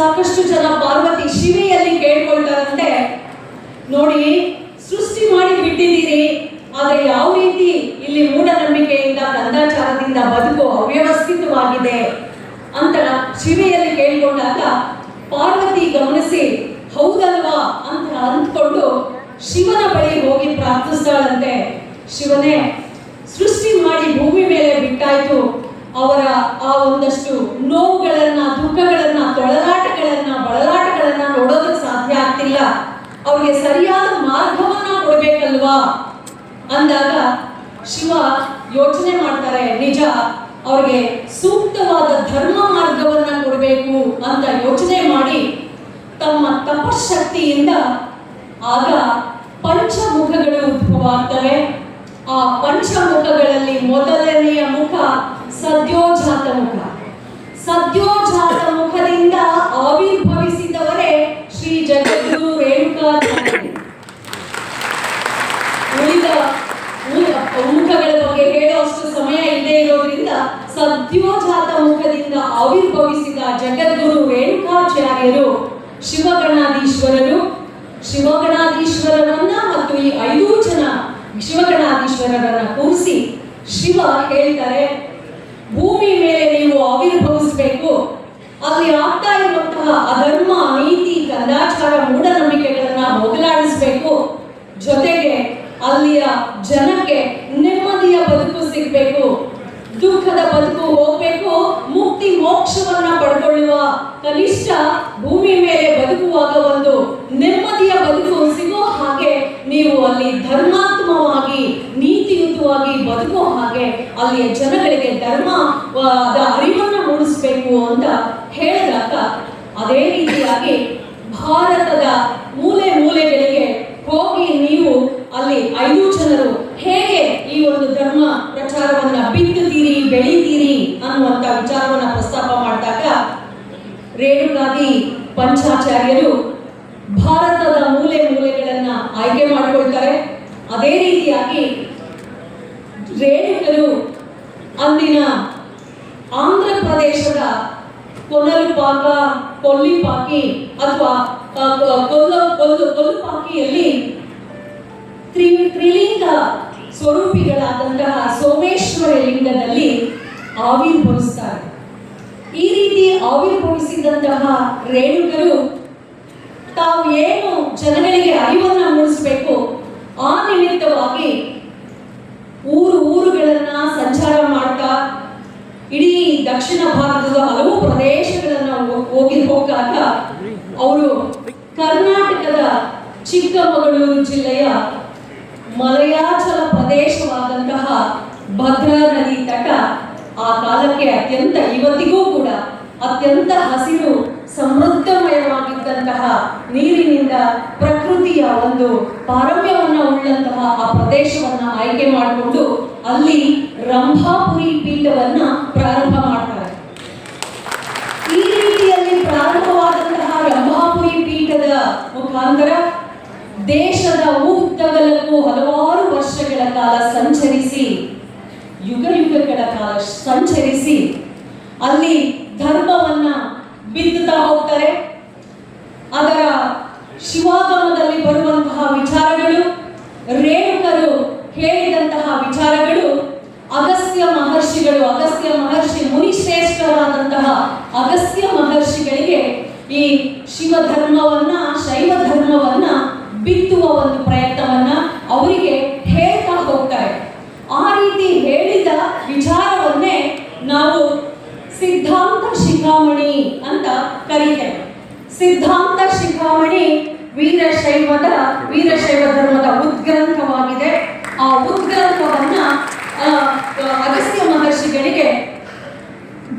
ಸಾಕಷ್ಟು ಜನ ಪಾರ್ವತಿ ಶಿವೆಯಲ್ಲಿ ಕೇಳ್ಕೊಳ್ತಾರಂತೆ ನೋಡಿ, ಸೃಷ್ಟಿ ಮಾಡಿ ಬಿಟ್ಟಿದ್ದೀರಿ, ಆದ್ರೆ ಯಾವ ರೀತಿ ಇಲ್ಲಿ ಮೂಢನಂಬಿಕೆಯಿಂದ ಕಂದಾಚಾರದಿಂದ ಬದುಕು ಅವ್ಯವಸ್ಥಿತವಾಗಿದೆ ಅಂತ ಶಿವೆಯಲ್ಲಿ ಕೇಳ್ಕೊಂಡಾಗ ಪಾರ್ವತಿ ಗಮನಿಸಿ, ಹೌದಲ್ವಾ? ಅಂತ ಅಂದ್ಕೊಂಡು ಶಿವನ ಬಳಿ ಹೋಗಿ ಪ್ರಾರ್ಥಿಸ್ತಾಳಂತೆ. ಶಿವನೇ, ಸೃಷ್ಟಿ ಮಾಡಿ ಭೂಮಿ ಮೇಲೆ ಬಿಟ್ಟಾಯ್ತು. ಅವರ ಆ ಒಂದಷ್ಟು ನೋವುಗಳನ್ನ, ದುಃಖಗಳನ್ನ ತೊಳಲಾಟಗಳನ್ನ ಬಳಲಾಟಗಳನ್ನ ನೋಡೋದಕ್ಕೆ ಸಾಧ್ಯ ಆಗ್ತಿಲ್ಲ. ಅವ್ರಿಗೆ ಸರಿಯಾದ ಮಾರ್ಗವನ್ನ ಕೊಡ್ಬೇಕಲ್ವಾ? ಅಂದಾಗ ಶಿವ ಯೋಚನೆ ಮಾಡ್ತಾರೆ, ನಿಜ, ಅವ್ರಿಗೆ ಸೂಕ್ತವಾದ ಧರ್ಮ ಮಾರ್ಗವನ್ನ ಕೊಡಬೇಕು ಅಂತ ಯೋಚನೆ ಮಾಡಿ ತಮ್ಮ ತಪಶಕ್ತಿಯಿಂದ ಆಗ ಪಂಚಮುಖಗಳು ಉದ್ಭವ ಆಗ್ತವೆ. ಆ ಪಂಚಮುಖಗಳಲ್ಲಿ ಮೊದಲನೆಯ ಮುಖ ಸದ್ಯೋಜಾತ ಮುಖ. ಸದ್ಯೋಜಾತ ಮುಖದಿಂದ ಆವಿರ್ಭವಿಸಿದವರೇ ಶ್ರೀ ಜಗದ್ಗುರು ಮುಖಗಳ ಬಗ್ಗೆ ಹೇಳುವಷ್ಟು ಸಮಯ ಇಲ್ಲದೆ ಇರೋದ್ರಿಂದ ಸದ್ಯೋಜಾತ ಮುಖದಿಂದ ಆವಿರ್ಭವಿಸಿದ ಜಗದ್ಗುರು ರೇಣುಕಾಚಾರ್ಯರು ಶಿವಗಣಾಧೀಶ್ವರರು. ಶಿವಗಣಾಧೀಶ್ವರರನ್ನ ಮತ್ತು ಈ ಐದು ಜನ ಶಿವಗಣಾಧೀಶ್ವರರನ್ನ ಕೂರಿಸಿ ಶಿವ ಹೇಳ್ತಾರೆ ಭೂಮಿ ಮೇಲೆ ನೀವು ಆವಿರ್ಭವಿಸಬೇಕು. ಅಲ್ಲಿ ಆಗ್ತಾ ಇರುವಂತಹ ಅಧರ್ಮ, ನೀತಿ ಕಂದಾಚಾರ ಮೂಢನಂಬಿಕೆಗಳನ್ನ ಹೋಗಲಾಡಿಸಬೇಕು ಜೊತೆಗೆ ಅಲ್ಲಿಯ ಜನಕ್ಕೆ ನೆಮ್ಮದಿಯ ಬದುಕು ಸಿಗಬೇಕು. ದುಃಖದ ಬದುಕು ಹೋಗ್ಬೇಕು. ಮುಕ್ತಿ ಮೋಕ್ಷವನ್ನ ಪಡ್ಕೊಳ್ಳುವ ಕನಿಷ್ಠ ಭೂಮಿ ಮೇಲೆ ಬದುಕುವಾಗ ಒಂದು ನೆಮ್ಮದಿಯ ಬದುಕು ಸಿಗೋ ಹಾಗೆ ನೀವು ಅಲ್ಲಿ ಧರ್ಮಾತ್ಮವಾಗಿ ನೀತಿಯುತವಾಗಿ ಬದುಕೋ ಹಾಗೆ ಅಲ್ಲಿಯ ಜನಗಳಿಗೆ ಧರ್ಮ ಅರಿವನ್ನು ಮೂಡಿಸಬೇಕು ಅರಿವನ್ನ ಮೂಡಿಸ್ಬೇಕು ಅಂತ ಹೇಳಿದಾಗ ಅದೇ ರೀತಿಯಾಗಿ ಭಾರತದ ಮೂಲೆ ಮೂಲೆಗಳಿಗೆ ಹೋಗಿ ನೀವು ಅಲ್ಲಿ ಐದು ಜನರು ಹೇಗೆ ಈ ಒಂದು ಧರ್ಮ ಪ್ರಚಾರವನ್ನ ಬಿತ್ತುತ್ತೀರಿ, ಬೆಳೀತೀರಿ ಅನ್ನುವಂತ ವಿಚಾರವನ್ನ ಪ್ರಸ್ತಾಪ ಮಾಡಿದಾಗ ರೇಣುಕಾದಿ ಪಂಚಾಚಾರ್ಯರು ಭಾರತದ ಮೂಲೆ ಮೂಲೆಗಳನ್ನ ಆಯ್ಕೆ ಮಾಡಿಕೊಳ್ತಾರೆ ಅದೇ ರೀತಿಯಾಗಿ ರೇಣುಕರು ಅಂದಿನ ಆಂಧ್ರ ಪ್ರದೇಶದ ಕೊನಲುಪಾಕ, ಕೊಲ್ಲಿಪಾಕಿ ಅಥವಾ ಕೊಲ್ಲ ಕೊಲ್ಲು ಕೊಲ್ಲುಪಾಕಿಯಲ್ಲಿ ತ್ರಿ, ತ್ರಿಲಿಂಗ ಸ್ವರೂಪಿಗಳಾದಂತಹ ಸೋಮೇಶ್ವರ ಲಿಂಗದಲ್ಲಿ ಆವಿರ್ಭವಿಸ್ತಾರೆ ಈ ರೀತಿ ಆವಿರ್ಭವಿಸಿದಂತಹ ರೇಣುಕರು ತಾವು ಏನು ಜನಗಳಿಗೆ ಅರಿವನ್ನು ಮೂಡಿಸಬೇಕು, ಆ ನಿಮಿತ್ತವಾಗಿ ಊರುಗಳನ್ನ ಸಂಚಾರ ಮಾಡ್ತಾ, ಇಡೀ ದಕ್ಷಿಣ ಭಾರತದ ಹಲವು ಪ್ರದೇಶಗಳನ್ನ ಹೋಗಿ ಹೋಗಾಗ ಅವರು ಕರ್ನಾಟಕದ ಚಿಕ್ಕಮಗಳೂರು ಜಿಲ್ಲೆಯ ಮಲಯಾಚಲ ಪ್ರದೇಶವಾದಂತಹ ಭದ್ರಾ ನದಿ ತಟ ಆ ಕಾಲಕ್ಕೆ ಅತ್ಯಂತ ಇವತ್ತಿಗೂ ಅತ್ಯಂತ ಹಸಿರು, ಸಮೃದ್ಧಮಯವಾಗಿದ್ದಂತಹ ನೀರಿನಿಂದ ಪ್ರಕೃತಿಯ ಒಂದು ಪಾರಮ್ಯವನ್ನು ಉಳ್ಳಂತಹ ಆ ಪ್ರದೇಶವನ್ನ ಆಯ್ಕೆ ಮಾಡಿಕೊಂಡು ಅಲ್ಲಿ ರಂಭಾಪುರಿ ಪೀಠವನ್ನ ಪ್ರಾರಂಭ ಮಾಡ್ತಾರೆ. ಈ ರೀತಿಯಲ್ಲಿ ಪ್ರಾರಂಭವಾದಂತಹ ರಂಭಾಪುರಿ ಪೀಠದ ಮುಖಾಂತರ ದೇಶದ ಉದ್ದಗಲಕ್ಕೂ ಹಲವಾರು ವರ್ಷಗಳ ಕಾಲ ಸಂಚರಿಸಿ ಯುಗ ಯುಗಗಳ ಕಾಲ ಸಂಚರಿಸಿ, ಅಲ್ಲಿ ಧರ್ಮವನ್ನ ಬಿತ್ತುತ್ತಾ ಹೋಗ್ತಾರೆ. ಅದರ ಶಿವಾಗಮದಲ್ಲಿ ಬರುವಂತಹ ವಿಚಾರಗಳು, ರೇಣುಕರು ಹೇಳಿದಂತಹ ವಿಚಾರಗಳು, ಅಗಸ್ತ್ಯ ಮಹರ್ಷಿಗಳು, ಅಗಸ್ತ್ಯ ಮಹರ್ಷಿ ಮುನಿಶ್ರೇಷ್ಠರಾದಂತಹ ಅಗಸ್ತ್ಯ ಮಹರ್ಷಿಗಳಿಗೆ ಈ ಶಿವ ಧರ್ಮವನ್ನ ಶೈವ ಧರ್ಮವನ್ನ ಬಿತ್ತುವ ಒಂದು ಪ್ರಯತ್ನವನ್ನ ಅವರಿಗೆ ಹೇಳ್ತಾ ಹೋಗ್ತಾರೆ ಆ ರೀತಿ ಹೇಳಿದ ವಿಚಾರವನ್ನೇ ನಾವು ಸಿದ್ಧಾಂತ ಶಿಖಾಮಣಿ ಅಂತ ಕರೀತೇವೆ ಸಿದ್ಧಾಂತ ಶಿಖಾಮಣಿ ವೀರಶೈವದ, ವೀರಶೈವ ಧರ್ಮದ ಉದ್ಗ್ರಂಥವಾಗಿದೆ. ಆ ಉದ್ಗ್ರಂಥವನ್ನ ಅಗಸ್ತ್ಯ ಮಹರ್ಷಿಗಳಿಗೆ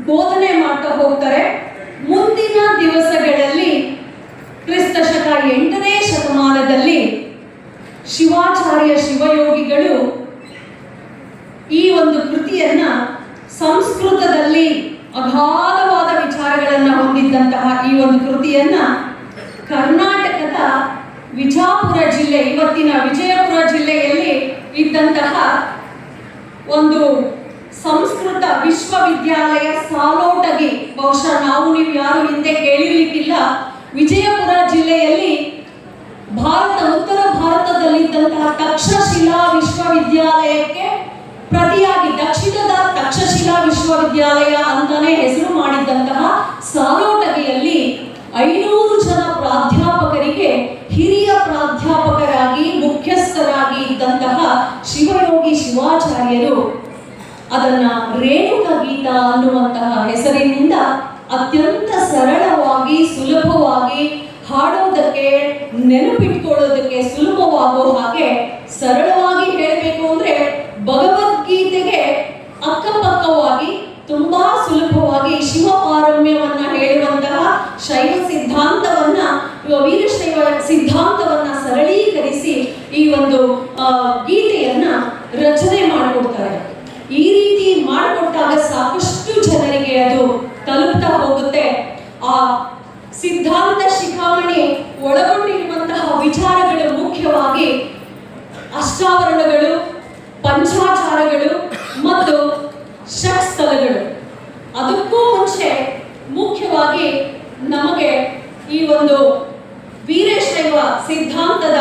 ಬೋಧನೆ ಮಾಡ್ತಾ ಹೋಗ್ತಾರೆ. ಮುಂದಿನ ದಿವಸಗಳಲ್ಲಿ ಕ್ರಿಸ್ತ ಶಕ ಎಂಟನೇ ಶತಮಾನದಲ್ಲಿ ಶಿವಾಚಾರ್ಯ ಶಿವಯೋಗಿಗಳು ಈ ಒಂದು ಕೃತಿಯನ್ನ ಸಂಸ್ಕೃತದಲ್ಲಿ ಅಗಾಧವಾದ ವಿಚಾರಗಳನ್ನ ಹೊಂದಿದ್ದಂತಹ ಈ ಒಂದು ಕೃತಿಯನ್ನ ಕರ್ನಾಟಕದ ವಿಜಾಪುರ ಜಿಲ್ಲೆ, ಇವತ್ತಿನ ವಿಜಯಪುರ ಜಿಲ್ಲೆಯಲ್ಲಿ ಇದ್ದಂತಹ ಒಂದು ಸಂಸ್ಕೃತ ವಿಶ್ವವಿದ್ಯಾಲಯ ಸಾಲೋಟಗಿ. ಬಹುಶಃ ನಾವು ನೀವು ಯಾರು ಹಿಂದೆ ಕೇಳಿರ್ಲಿಕ್ಕಿಲ್ಲ. ವಿಜಯಪುರ ಜಿಲ್ಲೆಯಲ್ಲಿ ಭಾರತ, ಉತ್ತರ ಭಾರತದಲ್ಲಿದ್ದಂತಹ ತಕ್ಷಶಿಲಾ ವಿಶ್ವವಿದ್ಯಾಲಯಕ್ಕೆ ಪ್ರತಿಯಾಗಿ ತಕ್ಷಶಿಲಾ ವಿಶ್ವವಿದ್ಯಾಲಯ ಅಂತಾನೆ ಹೆಸರು ಮಾಡಿದ್ದಂತಹ ಸಾಲೋಟಗಿಯಲ್ಲಿ ಐನೂರು ಜನ ಪ್ರಾಧ್ಯಾಪಕರಿಗೆ ಹಿರಿಯ ಪ್ರಾಧ್ಯಾಪಕರಾಗಿ, ಮುಖ್ಯಸ್ಥರಾಗಿ ಇದ್ದಂತಹ ಶಿವಯೋಗಿ ಶಿವಾಚಾರ್ಯರು ಅದನ್ನ ರೇಣುಕ ಗೀತ ಅನ್ನುವಂತಹ ಹೆಸರಿನಿಂದ ಅತ್ಯಂತ ಸರಳವಾಗಿ, ಸುಲಭವಾಗಿ ಹಾಡೋದಕ್ಕೆ, ನೆನಪಿಟ್ಕೊಳ್ಳೋದಕ್ಕೆ ಸುಲಭವಾಗೋ ಹಾಗೆ ಸರಳವಾಗಿ ಹೇಳಬೇಕು ಅಂದ್ರೆ ಭಗವದ್ಗೀತೆಗೆ ಅಕ್ಕಪಕ್ಕವಾಗಿ ತುಂಬಾ ಸುಲಭವಾಗಿ ಶಿವ ಪಾರಮ್ಯವನ್ನ ಹೇಳುವಂತಹ ಶೈವ ಸಿದ್ಧಾಂತವನ್ನ ವೀರಶೈವ ಸಿದ್ಧಾಂತವನ್ನ ಸರಳೀಕರಿಸಿ ಈ ಒಂದು ಗೀತೆಯನ್ನ ರಚನೆ ಮಾಡಿಕೊಡ್ತಾರೆ. ಈ ರೀತಿ ಮಾಡಿಕೊಟ್ಟಾಗ ಸಾಕಷ್ಟು ಜನರಿಗೆ ಅದು ತಲುಪ್ತಾ ಹೋಗುತ್ತೆ. ಆ ಸಿದ್ಧಾಂತ ಶಿಖಾಮಣಿ ಒಳಗೊಂಡಿರುವಂತಹ ವಿಚಾರಗಳು ಮುಖ್ಯವಾಗಿ ಅಷ್ಟಾವರಣಗಳು, ಪಂಚಾಚಾರಗಳು ಮತ್ತು ಷಟ್ಸ್ಥಲಗಳು ಅದಕ್ಕೂ ಮುಂಚೆ ಮುಖ್ಯವಾಗಿ ನಮಗೆ ಈ ಒಂದು ವೀರಶೈವ ಸಿದ್ಧಾಂತದ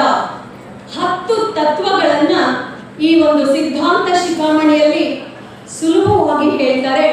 ಹತ್ತು ತತ್ವಗಳನ್ನ ಈ ಒಂದು ಸಿದ್ಧಾಂತ ಶಿಖಾಮಣಿಯಲ್ಲಿ ಸುಲಭವಾಗಿ ಹೇಳ್ತಾರೆ.